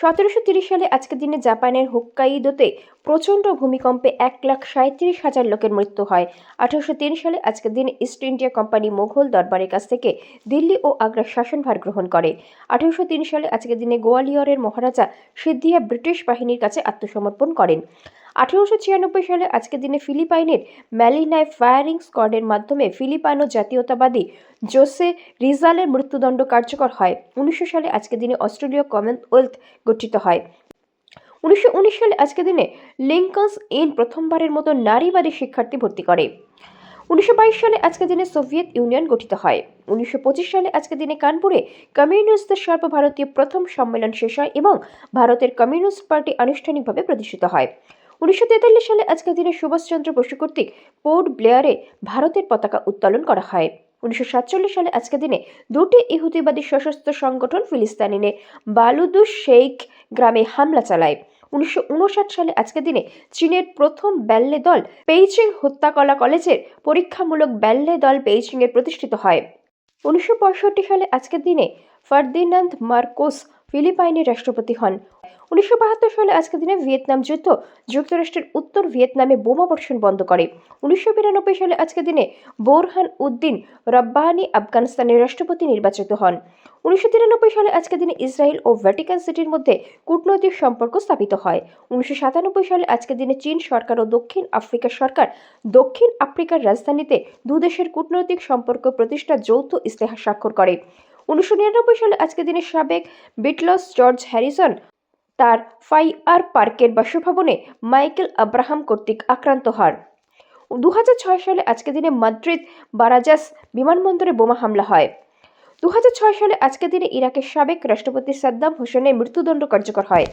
সতেরোশো তিরিশ সালে আজকের দিনে জাপানের হোক্কাইদোতে প্রচণ্ড ভূমিকম্পে এক লাখ সাঁত্রিশ হাজার লোকের মৃত্যু হয়। আঠারোশো তিন সালে আজকের দিনে ইস্ট ইন্ডিয়া কোম্পানি মুঘল দরবারের কাছ থেকে দিল্লি ও আগ্রার শাসনভার গ্রহণ করে। আঠারোশো তিন সালে আজকের দিনে গোয়ালিয়রের মহারাজা সিদ্ধিয়া ব্রিটিশ বাহিনীর কাছে আত্মসমর্পণ করেন। আঠারোশো ছিয়ানব্বই সালে আজকের দিনে ফিলিপাইনের ম্যালিনায় ফায়ারিং স্কোয়াডের মাধ্যমে ফিলিপাইনো জাতীয়তাবাদী জোসে রিজালের মৃত্যুদণ্ড কার্যকর হয়। উনিশশো সালে আজকের দিনে অস্ট্রেলীয় কমনওয়েলথ গঠিত হয়। উনিশশো উনিশ সালে আজকের দিনে লিঙ্কনস ইন প্রথমবারের মতো নারীবাদী শিক্ষার্থী ভর্তি করে। উনিশশো বাইশ সালে আজকের দিনে সোভিয়েত ইউনিয়ন গঠিত হয়। উনিশশো পঁচিশ সালে আজকের দিনে কানপুরে কমিউনিস্টদের সর্বভারতীয় প্রথম সম্মেলন শেষ হয় এবং ভারতের কমিউনিস্ট পার্টি আনুষ্ঠানিকভাবে প্রতিষ্ঠিত হয়। উনিশশো তেতাল্লিশ সালে আজকের দিনে সুভাষচন্দ্র বসু কর্তৃক পোর্ট ব্লেয়ারে ভারতের পতাকা উত্তোলন করা হয়। উনিশশো সাতচল্লিশ সালে আজকের দিনে দুটি ইহুদিবাদী সশস্ত্র সংগঠন ফিলিস্তানিনে বালুদুস শেখ গ্রামে হামলা চালায়। উনিশশো উনষাট সালে আজকের দিনে চীনের প্রথম ব্যালে দল পেইচিং হত্যাকলা কলেজের পরীক্ষামূলক ব্যালে দল পেইচিংয়ে প্রতিষ্ঠিত হয়। উনিশশো পঁয়ষট্টি সালে আজকের দিনে ফার্দিনান্দ মার্কোস ফিলিপাইনের রাষ্ট্রপতি হন। উনিশশো বাহাত্তর সালে আজকের দিনে ভিয়েতনাম যুদ্ধ যুক্তরাষ্ট্রের উত্তর ভিয়েতনামে বোমা বর্ষণ বন্ধ করে। উনিশশো বিরানব্বই সালে আজকের দিনে বোরহান উদ্দিন রব্বাহানি আফগানিস্তানের রাষ্ট্রপতি নির্বাচিত হন। উনিশশো তিরানব্বই সালে আজকের দিনে ইসরায়েল ও ভ্যাটিকান সিটির মধ্যে কূটনৈতিক সম্পর্ক স্থাপিত হয়। উনিশশো সাতানব্বই সালে আজকের দিনে চীন সরকার ও দক্ষিণ আফ্রিকা সরকার দক্ষিণ আফ্রিকার রাজধানীতে দুদেশের কূটনৈতিক সম্পর্ক প্রতিষ্ঠা যৌথ ইস্তেহার স্বাক্ষর করে। উনিশশো নিরানব্বই সালে আজকের দিনে সাবেক বিটলস জর্জ হ্যারিসন তার ফাই আর পার্কের বাসভবনে মাইকেল আব্রাহাম কর্তৃক আক্রান্ত হন। দু হাজার ছয় সালে আজকের দিনে মাদ্রিদ বারাজাস বিমানবন্দরে বোমা হামলা হয়। দু হাজার ছয় সালে আজকের দিনে ইরাকের সাবেক রাষ্ট্রপতি সাদ্দাম হোসেনের মৃত্যুদণ্ড কার্যকর হয়।